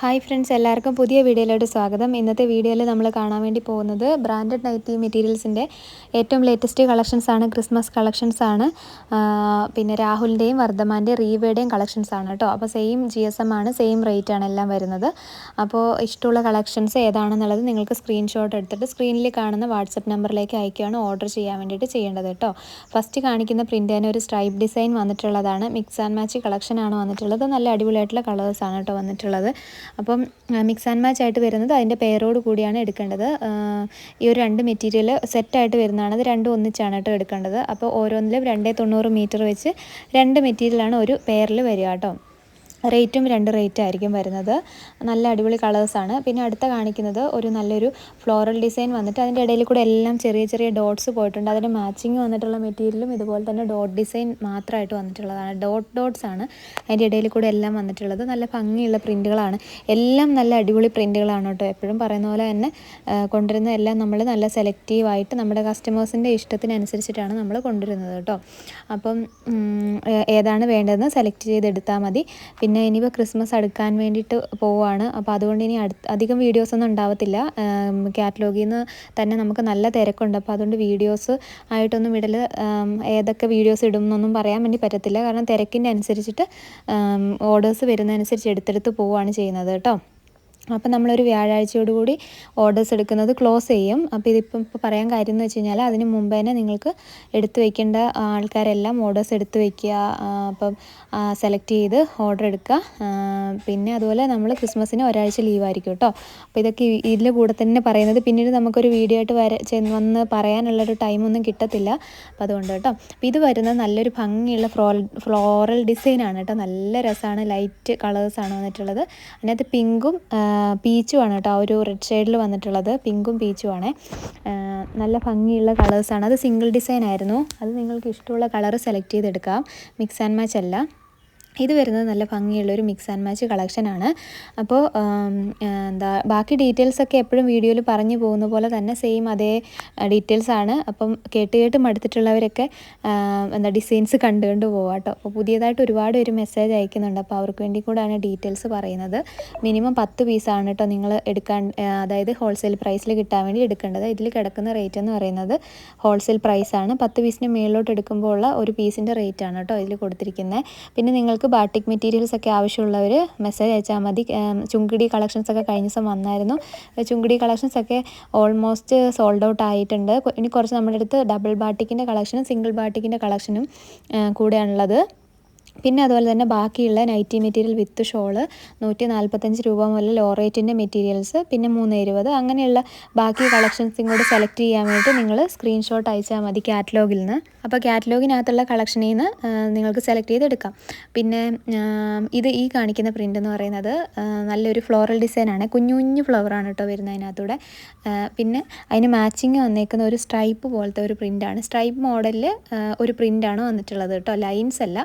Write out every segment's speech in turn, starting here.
Hi friends എല്ലാവർക്കും പുതിയ വീഡിയോയിലോട്ട് സ്വാഗതം. ഇന്നത്തെ വീഡിയോയിൽ നമ്മൾ കാണാൻ വേണ്ടി പോകുന്നത് ബ്രാൻഡഡ് നൈറ്റി മെറ്റീരിയൽസിന്റെ ഏറ്റവും ലേറ്റസ്റ്റ് കളക്ഷൻസാണ് ക്രിസ്മസ് കളക്ഷൻസ് ആണ്. പിന്നെ രാഹുലിന്റെയും വർദ്ധമാന്റെയും റീവയുടെയും കളക്ഷൻസ് ആണ് കേട്ടോ അപ്പോൾ സെയിം ജി എസ് എം ആണ് സെയിം റേറ്റ് ആണ് എല്ലാം വരുന്നത്. അപ്പോൾ ഇഷ്ടമുള്ള കളക്ഷൻസ് ഏതാണെന്നുള്ളത് നിങ്ങൾക്ക് സ്ക്രീൻഷോട്ട് എടുത്തിട്ട് സ്ക്രീനിൽ കാണുന്ന വാട്സപ്പ് നമ്പറിലേക്ക് അയക്കുകയാണ് ഓർഡർ ചെയ്യാൻ വേണ്ടിയിട്ട് ചെയ്യേണ്ടത് കേട്ടോ ഫസ്റ്റ് കാണിക്കുന്ന പ്രിന്റ് തന്നെ ഒരു സ്ട്രൈപ്പ് ഡിസൈൻ വന്നിട്ടുള്ളതാണ്. മിക്സ് ആൻഡ് മാച്ച് കളക്ഷൻ ആണ് വന്നിട്ടുള്ളത്. നല്ല അടിപൊളിയായിട്ടുള്ള കളേഴ്സാണ് കേട്ടോ വന്നിട്ടുള്ളത്. അപ്പം മിക്സ് ആൻഡ് മാച്ച് ആയിട്ട് വരുന്നത് അതിന്റെ പെയറോട് കൂടിയാണ് എടുക്കേണ്ടത്. ഈ ഒരു രണ്ട് മെറ്റീരിയൽ സെറ്റായിട്ട് വരുന്നതാണ്. അത് രണ്ടും ഒന്നിച്ചാണ് കേട്ടോ എടുക്കേണ്ടത്. അപ്പോൾ ഓരോന്നിലും രണ്ടേ തൊണ്ണൂറ് മീറ്റർ വെച്ച് രണ്ട് മെറ്റീരിയലാണ് ഒരു പെയറിൽ വരിക കേട്ടോ. റേറ്റും രണ്ട് റേറ്റ് ആയിരിക്കും വരുന്നത്. നല്ല അടിപൊളി കളേഴ്സാണ് പിന്നെ അടുത്ത കാണിക്കുന്നത് ഒരു നല്ലൊരു ഫ്ലോറൽ ഡിസൈൻ വന്നിട്ട് അതിന്റെ ഇടയിൽ കൂടെ എല്ലാം ചെറിയ ചെറിയ ഡോട്ട്സ് പോയിട്ടുണ്ട്. അതിന്റെ മാച്ചിങ് വന്നിട്ടുള്ള മെറ്റീരിയലും ഇതുപോലെ തന്നെ ഡോട്ട് ഡിസൈൻ മാത്രമായിട്ട് വന്നിട്ടുള്ളതാണ്. ഡോട്ട് ഡോട്ട്സ് ആണ് അതിന്റെ ഇടയിൽ കൂടെ എല്ലാം വന്നിട്ടുള്ളത്. നല്ല ഭംഗിയുള്ള പ്രിന്റുകളാണ് എല്ലാം നല്ല അടിപൊളി പ്രിന്റുകളാണ് കേട്ടോ. എപ്പോഴും പറയുന്ന പോലെ തന്നെ കൊണ്ടുവരുന്ന എല്ലാം നമ്മൾ നല്ല സെലക്റ്റീവായിട്ട് നമ്മുടെ കസ്റ്റമേഴ്സിന്റെ ഇഷ്ടത്തിനനുസരിച്ചിട്ടാണ് നമ്മൾ കൊണ്ടുവരുന്നത് കേട്ടോ. അപ്പം ഏതാണ് വേണ്ടതെന്ന് സെലക്ട് ചെയ്തെടുത്താൽ മതി. പിന്നെ ഇനിയിപ്പോൾ ക്രിസ്മസ് അടുക്കാൻ വേണ്ടിയിട്ട് പോവുകയാണ് അപ്പോൾ അതുകൊണ്ട് ഇനി അടുത്ത് അധികം വീഡിയോസ് ഒന്നും ഉണ്ടാവത്തില്ല. കാറ്റലോഗിൽ നിന്ന് തന്നെ നമുക്ക് നല്ല തിരക്കുണ്ട്. അപ്പോൾ അതുകൊണ്ട് വീഡിയോസ് ആയിട്ടൊന്നും ഇടൽ ഏതൊക്കെ വീഡിയോസ് ഇടും എന്നൊന്നും പറയാൻ വേണ്ടി പറ്റത്തില്ല. കാരണം തിരക്കിന്റെ അനുസരിച്ചിട്ട് ഓർഡേഴ്സ് വരുന്നതനുസരിച്ച് എടുത്തെടുത്ത് പോവുകയാണ് ചെയ്യുന്നത് കേട്ടോ. അപ്പം നമ്മളൊരു വ്യാഴാഴ്ചയോട് കൂടി ഓർഡേഴ്സ് എടുക്കുന്നത് ക്ലോസ് ചെയ്യും. അപ്പോൾ ഇതിപ്പം ഇപ്പോൾ പറയാൻ കാര്യം എന്ന് വെച്ച് കഴിഞ്ഞാൽ അതിന് മുമ്പ് തന്നെ നിങ്ങൾക്ക് എടുത്തു വയ്ക്കേണ്ട ആൾക്കാരെല്ലാം ഓർഡേഴ്സ് എടുത്തു വയ്ക്കുക അപ്പം സെലക്ട് ചെയ്ത് ഓർഡർ എടുക്കുക. പിന്നെ അതുപോലെ നമ്മൾ ക്രിസ്മസിന് ഒരാഴ്ച ലീവായിരിക്കും കേട്ടോ. അപ്പോൾ ഇതൊക്കെ ഇതിന്റെ കൂടെ തന്നെ പറയുന്നത്. പിന്നീട് നമുക്കൊരു വീഡിയോ ആയിട്ട് വര വന്ന് പറയാനുള്ളൊരു ടൈമൊന്നും കിട്ടത്തില്ല. അപ്പോൾ അതുകൊണ്ട് കേട്ടോ. അപ്പോൾ ഇത് വരുന്നത് നല്ലൊരു ഭംഗിയുള്ള ഫ്ലോ ഫ്ലോറൽ ഡിസൈനാണ് കേട്ടോ. നല്ല രസമാണ്. ലൈറ്റ് കളേഴ്സാണ് വന്നിട്ടുള്ളത്. അതിനകത്ത് പിങ്കും പീച്ചും ആണ് കേട്ടോ ആ ഒരു റെഡ് ഷെയ്ഡിൽ വന്നിട്ടുള്ളത്. പിങ്കും പീച്ചുമാണ് നല്ല ഭംഗിയുള്ള കളേഴ്സാണ് അത് സിംഗിൾ ഡിസൈൻ ആയിരുന്നു. അത് നിങ്ങൾക്ക് ഇഷ്ടമുള്ള കളർ സെലക്ട് ചെയ്തെടുക്കാം. മിക്സ് ആൻഡ് മാച്ച് അല്ല. ഇത് വരുന്നത് നല്ല ഭംഗിയുള്ള ഒരു മിക്സ് ആൻഡ് മാച്ച് കളക്ഷനാണ് അപ്പോൾ എന്താ ബാക്കി ഡീറ്റെയിൽസ് ഒക്കെ എപ്പോഴും വീഡിയോയിൽ പറഞ്ഞു പോകുന്ന പോലെ തന്നെ സെയിം അതേ ഡീറ്റെയിൽസ് ആണ്. അപ്പം കേട്ട് കേട്ട് മടുത്തിട്ടുള്ളവരൊക്കെ എന്താ ഡിസൈൻസ് കണ്ടു കണ്ട് പോവാം കേട്ടോ അപ്പോൾ പുതിയതായിട്ട് ഒരുപാട് പേര് മെസ്സേജ് അയക്കുന്നുണ്ട്. അപ്പോൾ അവർക്ക് വേണ്ടി കൂടാണ് ഡീറ്റെയിൽസ് പറയുന്നത്. മിനിമം പത്ത് പീസാണ് കേട്ടോ നിങ്ങൾ എടുക്കാൻ അതായത് ഹോൾസെയിൽ പ്രൈസിൽ കിട്ടാൻ വേണ്ടി എടുക്കേണ്ടത്. ഇതിൽ കിടക്കുന്ന റേറ്റ് എന്ന് പറയുന്നത് ഹോൾസെയിൽ പ്രൈസാണ് പത്ത് പീസിന് മേളിലോട്ട് എടുക്കുമ്പോൾ ഉള്ള ഒരു പീസിന്റെ റേറ്റാണ് കേട്ടോ ഇതിൽ കൊടുത്തിരിക്കുന്നത് പിന്നെ നിങ്ങൾക്ക് ബാട്ടിക് മെറ്റീരിയൽസ് ഒക്കെ ആവശ്യമുള്ളവർ മെസ്സേജ് അയച്ചാൽ മതി. ചുങ്കിടി കളക്ഷൻസ് ഒക്കെ കഴിഞ്ഞ ദിവസം വന്നായിരുന്നു. ചുങ്കിടി കളക്ഷൻസ് ഒക്കെ ഓൾമോസ്റ്റ് സോൾഡ് ഔട്ട് ആയിട്ടുണ്ട്. ഇനി കുറച്ച് നമ്മുടെ അടുത്ത് ഡബിൾ ബാട്ടിക്കിന്റെ കളക്ഷനും സിംഗിൾ ബാട്ടിക്കിന്റെ കളക്ഷനും കൂടെയാണുള്ളത്. പിന്നെ അതുപോലെ തന്നെ ബാക്കിയുള്ള നൈറ്റി മെറ്റീരിയൽ വിത്ത് ഷോൾ നൂറ്റി നാൽപ്പത്തഞ്ച് രൂപ മുതൽ ലോറേറ്റിന്റെ മെറ്റീരിയൽസ് പിന്നെ മൂന്ന് ഇരുപത് അങ്ങനെയുള്ള ബാക്കി കളക്ഷൻസും കൂടി സെലക്ട് ചെയ്യാൻ വേണ്ടി നിങ്ങൾ സ്ക്രീൻഷോട്ട് അയച്ചാൽ മതി കാറ്റലോഗിൽ നിന്ന്. അപ്പോൾ കാറ്റലോഗിനകത്തുള്ള കളക്ഷനിൽ നിന്ന് നിങ്ങൾക്ക് സെലക്ട് ചെയ്തെടുക്കാം. പിന്നെ ഇത് ഈ കാണിക്കുന്ന പ്രിന്റ് എന്ന് പറയുന്നത് നല്ലൊരു ഫ്ലോറൽ ഡിസൈനാണ് കുഞ്ഞു കുഞ്ഞു ഫ്ലവറാണ് കേട്ടോ വരുന്നത് അതിനകത്തൂടെ. പിന്നെ അതിന് മാച്ചിങ് വന്നേക്കുന്ന ഒരു സ്ട്രൈപ്പ് പോലത്തെ ഒരു പ്രിന്റാണ് സ്ട്രൈപ്പ് മോഡലിൽ ഒരു പ്രിന്റാണ് വന്നിട്ടുള്ളത് കേട്ടോ. ലൈൻസ് അല്ല.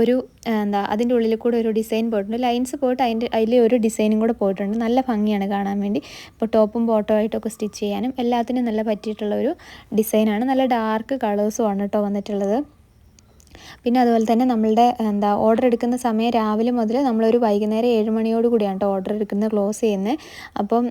ഒരു എന്താ അതിന്റെ ഉള്ളിൽ കൂടെ ഒരു ഡിസൈൻ പോയിട്ടുണ്ട്. ലൈൻസ് പോയിട്ട് അതിന്റെ അതിൽ ഒരു ഡിസൈനും കൂടെ പോയിട്ടുണ്ട്. നല്ല ഭംഗിയാണ് കാണാൻ വേണ്ടി. ഇപ്പോൾ ടോപ്പും ബോട്ടോ ആയിട്ടൊക്കെ സ്റ്റിച്ച് ചെയ്യാനും എല്ലാത്തിനും നല്ല പറ്റിയിട്ടുള്ള ഒരു ഡിസൈനാണ് നല്ല ഡാർക്ക് കളേഴ്സും ആണ് കേട്ടോ വന്നിട്ടുള്ളത്. പിന്നെ അതുപോലെ തന്നെ നമ്മളുടെ എന്താ ഓർഡർ എടുക്കുന്ന സമയം രാവിലെ മുതൽ നമ്മളൊരു വൈകുന്നേരം ഏഴ് മണിയോട് കൂടിയാണ് കേട്ടോ ഓർഡർ എടുക്കുന്നത് ക്ലോസ് ചെയ്യുന്നത്. അപ്പം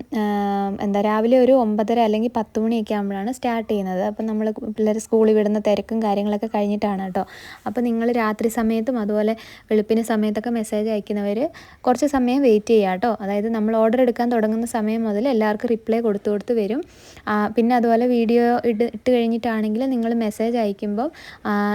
എന്താ രാവിലെ ഒരു ഒമ്പതര അല്ലെങ്കിൽ പത്ത് മണിയൊക്കെ ആകുമ്പോഴാണ് സ്റ്റാർട്ട് ചെയ്യുന്നത്. അപ്പം നമ്മൾ പിള്ളേർ സ്കൂളിൽ വിടുന്ന തിരക്കും കാര്യങ്ങളൊക്കെ കഴിഞ്ഞിട്ടാണ് കേട്ടോ അപ്പോൾ നിങ്ങൾ രാത്രി സമയത്തും അതുപോലെ വെളുപ്പിന് സമയത്തൊക്കെ മെസ്സേജ് അയക്കുന്നവർ കുറച്ച് സമയം വെയിറ്റ് ചെയ്യുക കേട്ടോ അതായത് നമ്മൾ ഓർഡർ എടുക്കാൻ തുടങ്ങുന്ന സമയം മുതൽ എല്ലാവർക്കും റിപ്ലൈ കൊടുത്തു കൊടുത്ത് വരും. പിന്നെ അതുപോലെ വീഡിയോ ഇട്ട് ഇട്ട് കഴിഞ്ഞിട്ടാണെങ്കിൽ നിങ്ങൾ മെസ്സേജ് അയക്കുമ്പോൾ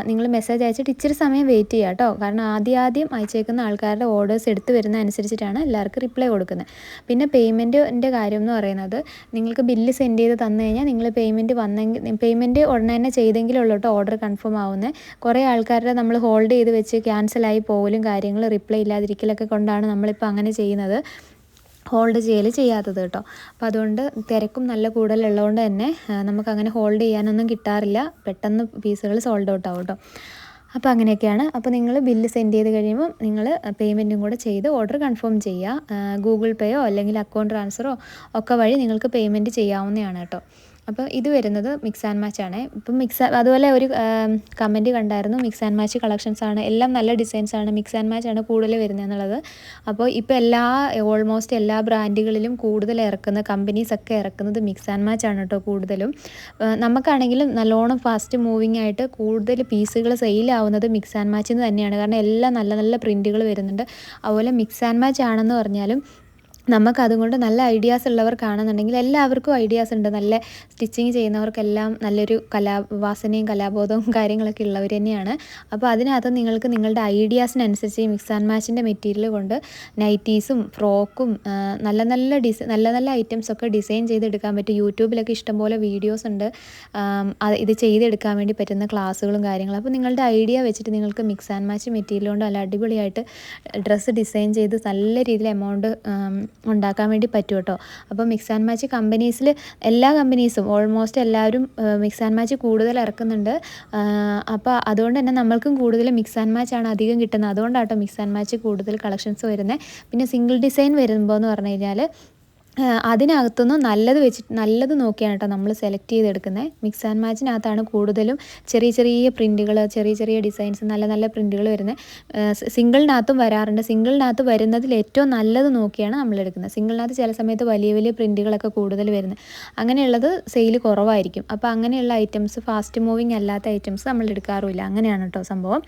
നിങ്ങൾ മെസ്സേജ് അയച്ചിട്ട് ഇച്ചിരി സമയം വെയിറ്റ് ചെയ്യുക കേട്ടോ കാരണം ആദ്യം ആദ്യം അയച്ചേക്കുന്ന ആൾക്കാരുടെ ഓർഡേഴ്സ് എടുത്തു വരുന്ന അനുസരിച്ചിട്ടാണ് എല്ലാവർക്കും റിപ്ലൈ കൊടുക്കുന്നത്. പിന്നെ പേയ്മെന്റിന്റെ കാര്യം എന്ന് പറയുന്നത് നിങ്ങൾക്ക് ബില്ല് സെൻഡ് ചെയ്ത് തന്നു കഴിഞ്ഞാൽ നിങ്ങൾ പേയ്മെന്റ് വന്നെങ്കിൽ പേയ്മെന്റ് ഉടനെ തന്നെ ചെയ്തെങ്കിലുള്ളൂ കേട്ടോ ഓർഡർ കൺഫേം ആവുന്നത് കുറേ ആൾക്കാരുടെ നമ്മൾ ഹോൾഡ് ചെയ്ത് വെച്ച് ക്യാൻസലായി പോകലും കാര്യങ്ങൾ റിപ്ലൈ ഇല്ലാതിരിക്കലൊക്കെ കൊണ്ടാണ് നമ്മളിപ്പോൾ അങ്ങനെ ചെയ്യുന്നത്. ഹോൾഡ് ചെയ്യൽ ചെയ്യാത്തത് കേട്ടോ അപ്പോൾ അതുകൊണ്ട് തിരക്കും നല്ല കൂടുതലുള്ളതുകൊണ്ട് തന്നെ നമുക്കങ്ങനെ ഹോൾഡ് ചെയ്യാനൊന്നും കിട്ടാറില്ല. പെട്ടെന്ന് പീസുകൾ സോൾഡ് ഔട്ട് ആവും കേട്ടോ അപ്പോൾ അങ്ങനെയൊക്കെയാണ്. അപ്പോൾ നിങ്ങൾ ബില്ല് സെൻഡ് ചെയ്ത് കഴിയുമ്പോൾ നിങ്ങൾ പേയ്മെന്റും കൂടെ ചെയ്ത് ഓർഡർ കൺഫേം ചെയ്യുക. ഗൂഗിൾ പേയോ അല്ലെങ്കിൽ അക്കൗണ്ട് ട്രാൻസ്ഫറോ ഒക്കെ വഴി നിങ്ങൾക്ക് പേയ്മെന്റ് ചെയ്യാവുന്നതാണ് കേട്ടോ. അപ്പോൾ ഇത് വരുന്നത് മിക്സ് ആൻഡ് മാച്ച് ആണ്. ഇപ്പം മിക്സ് അതുപോലെ ഒരു കമന്റ് കണ്ടായിരുന്നു മിക്സ് ആൻഡ് മാച്ച് കളക്ഷൻസ് ആണ്. എല്ലാം നല്ല ഡിസൈൻസ് ആണ് മിക്സ് ആൻഡ് മാച്ച് ആണ് കൂടുതൽ വരുന്നത് എന്നുള്ളത്. അപ്പോൾ ഇപ്പോൾ എല്ലാ ഓൾമോസ്റ്റ് എല്ലാ ബ്രാൻഡുകളിലും കൂടുതൽ ഇറക്കുന്ന കമ്പനീസ് ഒക്കെ ഇറക്കുന്നത് മിക്സ് ആൻഡ് മാച്ച് ആണ് കേട്ടോ കൂടുതലും. നമുക്കാണെങ്കിലും നല്ലോണം ഫാസ്റ്റ് മൂവിങ് ആയിട്ട് കൂടുതൽ പീസുകൾ സെയിലാവുന്നത് മിക്സ് ആൻഡ് മാച്ചിൽ നിന്ന് തന്നെയാണ്. കാരണം എല്ലാം നല്ല നല്ല പ്രിന്റുകൾ വരുന്നുണ്ട്. അതുപോലെ മിക്സ് ആൻഡ് മാച്ച് ആണെന്ന് പറഞ്ഞാലും നമുക്ക് അതുകൊണ്ട് നല്ല ഐഡിയാസ് ഉള്ളവർ കാണുന്നുണ്ടെങ്കിൽ എല്ലാവർക്കും ഐഡിയാസ് ഉണ്ട്. നല്ല സ്റ്റിച്ചിങ് ചെയ്യുന്നവർക്കെല്ലാം നല്ലൊരു കലാവാസനയും കലാബോധവും കാര്യങ്ങളൊക്കെ ഉള്ളവർ തന്നെയാണ്. അപ്പോൾ അതിനകത്ത് നിങ്ങൾക്ക് നിങ്ങളുടെ ഐഡിയാസിനനുസരിച്ച് ഈ മിക്സ് ആൻഡ് മാച്ചിന്റെ മെറ്റീരിയൽ കൊണ്ട് നൈറ്റീസും ഫ്രോക്കും നല്ല നല്ല ഡിസൈ നല്ല നല്ല ഐറ്റംസ് ഒക്കെ ഡിസൈൻ ചെയ്തെടുക്കാൻ പറ്റും. യൂട്യൂബിലൊക്കെ ഇഷ്ടംപോലെ വീഡിയോസ് ഉണ്ട്. ഇത് ചെയ്തെടുക്കാൻ വേണ്ടി പറ്റുന്ന ക്ലാസ്സുകളും കാര്യങ്ങളും. അപ്പോൾ നിങ്ങളുടെ ഐഡിയ വെച്ചിട്ട് നിങ്ങൾക്ക് മിക്സ് ആൻഡ് മാച്ച് മെറ്റീരിയൽ കൊണ്ട് നല്ല അടിപൊളിയായിട്ട് ഡ്രസ്സ് ഡിസൈൻ ചെയ്ത് നല്ല രീതിയിൽ എമൗണ്ട് ഉണ്ടാക്കാൻ വേണ്ടി പറ്റും കേട്ടോ. അപ്പോൾ മിക്സ് ആൻഡ് മാച്ച് കമ്പനീസിൽ എല്ലാ കമ്പനീസും ഓൾമോസ്റ്റ് എല്ലാവരും മിക്സ് ആൻഡ് മാച്ച് കൂടുതൽ ഇറക്കുന്നുണ്ട്. അപ്പോൾ അതുകൊണ്ട് തന്നെ നമ്മൾക്കും കൂടുതൽ മിക്സ് ആൻഡ് മാച്ച് ആണ് അധികം കിട്ടുന്നത്. അതുകൊണ്ടാട്ടോ മിക്സ് ആൻഡ് മാച്ച് കൂടുതൽ കളക്ഷൻസ് വരുന്നത്. പിന്നെ സിംഗിൾ ഡിസൈൻ വരുമ്പോൾ എന്ന് പറഞ്ഞു കഴിഞ്ഞാൽ അതിനകത്തുനിന്ന് നല്ലത് വെച്ചിട്ട് നല്ലത് നോക്കിയാണ് കേട്ടോ നമ്മൾ സെലക്ട് ചെയ്തെടുക്കുന്നത് മിക്സ് ആൻഡ് മാച്ചിനകത്താണ് കൂടുതലും ചെറിയ ചെറിയ പ്രിന്റുകൾ ചെറിയ ചെറിയ ഡിസൈൻസ് നല്ല നല്ല പ്രിന്റുകൾ വരുന്നത് സിംഗിളിനകത്തും വരാറുണ്ട്. സിംഗിളിനകത്ത് വരുന്നതിൽ ഏറ്റവും നല്ലത് നോക്കിയാണ് നമ്മൾ എടുക്കുന്നത് സിംഗിളിനകത്ത് ചില സമയത്ത് വലിയ വലിയ പ്രിന്റുകളൊക്കെ കൂടുതൽ വരുന്നത് അങ്ങനെയുള്ളത് സെയിൽ കുറവായിരിക്കും. അപ്പോൾ അങ്ങനെയുള്ള ഐറ്റംസ് ഫാസ്റ്റ് മൂവിങ് അല്ലാത്ത ഐറ്റംസ് നമ്മൾ എടുക്കാറുമില്ല. അങ്ങനെയാണ് കേട്ടോ സംഭവം.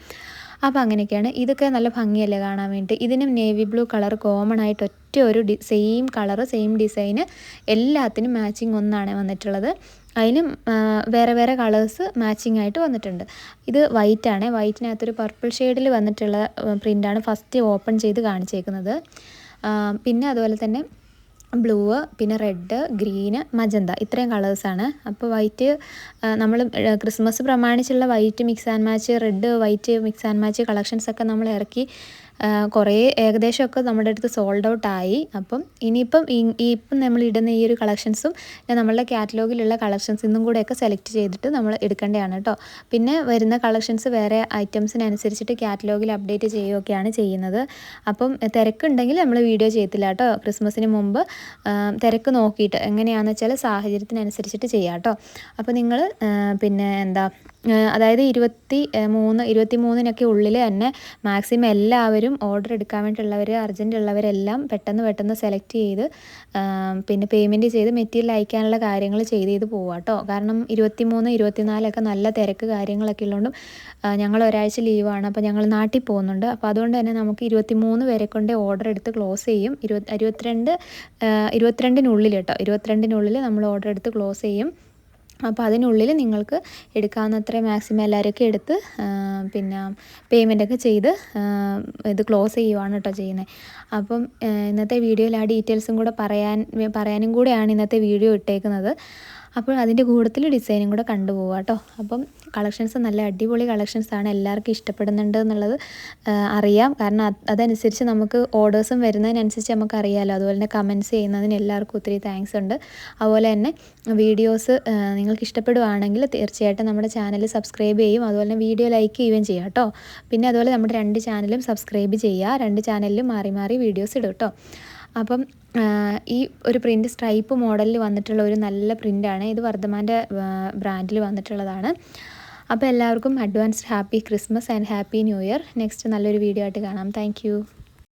അപ്പോൾ അങ്ങനെയൊക്കെയാണ്. ഇതൊക്കെ നല്ല ഭംഗിയല്ലേ കാണാൻ വേണ്ടിയിട്ട്. ഇതിനും നേവി ബ്ലൂ കളർ കോമൺ ആയിട്ട് ഒറ്റ ഒരു ഡി സെയിം കളറ് സെയിം ഡിസൈന് എല്ലാത്തിനും മാച്ചിങ് ഒന്നാണ് വന്നിട്ടുള്ളത്. അതിനും വേറെ വേറെ കളേഴ്സ് മാച്ചിങ് ആയിട്ട് വന്നിട്ടുണ്ട്. ഇത് വൈറ്റ് ആണ്. വൈറ്റിനകത്തൊരു പർപ്പിൾ ഷെയ്ഡിൽ വന്നിട്ടുള്ള പ്രിന്റാണ് ഫസ്റ്റ് ഓപ്പൺ ചെയ്ത് കാണിച്ചേക്കുന്നത്. പിന്നെ അതുപോലെ തന്നെ ബ്ലൂ പിന്നെ റെഡ് ഗ്രീന് മജന്ത ഇത്രയും കളേഴ്സാണ് അപ്പോൾ വൈറ്റ് നമ്മൾ Christmas പ്രമാണിച്ചുള്ള white mix and match red white mix and match collections ഒക്കെ നമ്മൾ ഇറക്കി കുറേ ഏകദേശമൊക്കെ നമ്മുടെ അടുത്ത് സോൾഡ് ഔട്ട് ആയി. അപ്പം ഇനിയിപ്പം ഇപ്പം നമ്മൾ ഇടുന്ന ഈ ഒരു കളക്ഷൻസും നമ്മളുടെ കാറ്റലോഗിലുള്ള കളക്ഷൻസ് ഇന്നും കൂടെയൊക്കെ സെലക്ട് ചെയ്തിട്ട് നമ്മൾ എടുക്കേണ്ടതാണ് കേട്ടോ. പിന്നെ വരുന്ന കളക്ഷൻസ് വേറെ ഐറ്റംസിനനുസരിച്ചിട്ട് കാറ്റലോഗിൽ അപ്ഡേറ്റ് ചെയ്യുകയൊക്കെയാണ് ചെയ്യുന്നത്. അപ്പം തിരക്കുണ്ടെങ്കിൽ നമ്മൾ വീഡിയോ ചെയ്യത്തില്ല കേട്ടോ. ക്രിസ്മസിന് മുമ്പ് തിരക്ക് നോക്കിയിട്ട് എങ്ങനെയാണെന്ന് വെച്ചാൽ സാഹചര്യത്തിനനുസരിച്ചിട്ട് ചെയ്യാം കേട്ടോ. അപ്പോൾ നിങ്ങൾ പിന്നെ എന്താ അതായത് ഇരുപത്തി മൂന്ന് ഇരുപത്തി മൂന്നിനൊക്കെ ഉള്ളിൽ തന്നെ മാക്സിമം എല്ലാവരും ഓർഡർ എടുക്കാൻ വേണ്ടിയിട്ടുള്ളവർ അർജന്റ് ഉള്ളവരെല്ലാം പെട്ടെന്ന് പെട്ടെന്ന് സെലക്ട് ചെയ്ത് പിന്നെ പേയ്മെന്റ് ചെയ്ത് മെറ്റീരിയൽ അയക്കാനുള്ള കാര്യങ്ങൾ ചെയ്ത് ചെയ്ത് പോവാം കേട്ടോ കാരണം ഇരുപത്തി മൂന്ന് ഇരുപത്തിനാലൊക്കെ നല്ല തിരക്ക് കാര്യങ്ങളൊക്കെ ഉള്ളതുകൊണ്ടും ഞങ്ങൾ ഒരാഴ്ച ലീവാണ്. അപ്പോൾ ഞങ്ങൾ നാട്ടിൽ പോകുന്നുണ്ട്. അപ്പോൾ അതുകൊണ്ട് തന്നെ നമുക്ക് ഇരുപത്തി മൂന്ന് വരെ കൊണ്ട് ഓർഡർ എടുത്ത് ക്ലോസ് ചെയ്യും. ഇരുപത്തി ഇരുപത്തിരണ്ട് ഇരുപത്തിരണ്ടിനുള്ളിൽ കേട്ടോ ഇരുപത്തിരണ്ടിനുള്ളിൽ നമ്മൾ ഓർഡർ എടുത്ത് ക്ലോസ് ചെയ്യും. അപ്പോൾ അതിനുള്ളിൽ നിങ്ങൾക്ക് എടുക്കാവുന്നത്ര മാക്സിമം എല്ലാവരൊക്കെ എടുത്ത് പിന്നെ പേയ്മെന്റൊക്കെ ചെയ്ത് ഇത് ക്ലോസ് ചെയ്യുവാണ് കേട്ടോ ചെയ്യുന്നത്. അപ്പം ഇന്നത്തെ വീഡിയോയിൽ ആ ഡീറ്റെയിൽസും കൂടെ പറയാൻ പറയാനും കൂടെയാണ് ഇന്നത്തെ വീഡിയോ ഇട്ടേക്കുന്നത്. അപ്പോൾ അതിന്റെ കൂട്ടത്തിൽ ഡിസൈനും കൂടെ കണ്ടുപോകുക കേട്ടോ. അപ്പം കളക്ഷൻസ് നല്ല അടിപൊളി കളക്ഷൻസാണ് എല്ലാവർക്കും ഇഷ്ടപ്പെടുന്നുണ്ട് എന്നുള്ളത് അറിയാം. കാരണം അതനുസരിച്ച് നമുക്ക് ഓർഡേഴ്സും വരുന്നതിനനുസരിച്ച് നമുക്ക് അറിയാമല്ലോ അതുപോലെ തന്നെ കമൻസ് ചെയ്യുന്നതിന് എല്ലാവർക്കും ഒത്തിരി താങ്ക്സ് ഉണ്ട്. അതുപോലെ തന്നെ വീഡിയോസ് നിങ്ങൾക്ക് ഇഷ്ടപ്പെടുവാണെങ്കിൽ തീർച്ചയായിട്ടും നമ്മുടെ ചാനൽ സബ്സ്ക്രൈബ് ചെയ്യും. അതുപോലെ തന്നെ വീഡിയോ ലൈക്ക് ചെയ്യുകയും ചെയ്യാം കേട്ടോ. പിന്നെ അതുപോലെ നമ്മുടെ രണ്ട് ചാനലും സബ്സ്ക്രൈബ് ചെയ്യുക. രണ്ട് ചാനലിലും മാറി മാറി വീഡിയോസ് ഇടും കേട്ടോ. അപ്പം ഈ ഒരു പ്രിന്റ് സ്ട്രൈപ്പ് മോഡലിൽ വന്നിട്ടുള്ള ഒരു നല്ല പ്രിന്റാണ് ഇത് വർദ്ധമാന്റെ ബ്രാൻഡിൽ വന്നിട്ടുള്ളതാണ്. അപ്പോൾ എല്ലാവർക്കും advanced happy Christmas and happy new year next നല്ലൊരു വീഡിയോ ആയിട്ട് കാണാം. താങ്ക്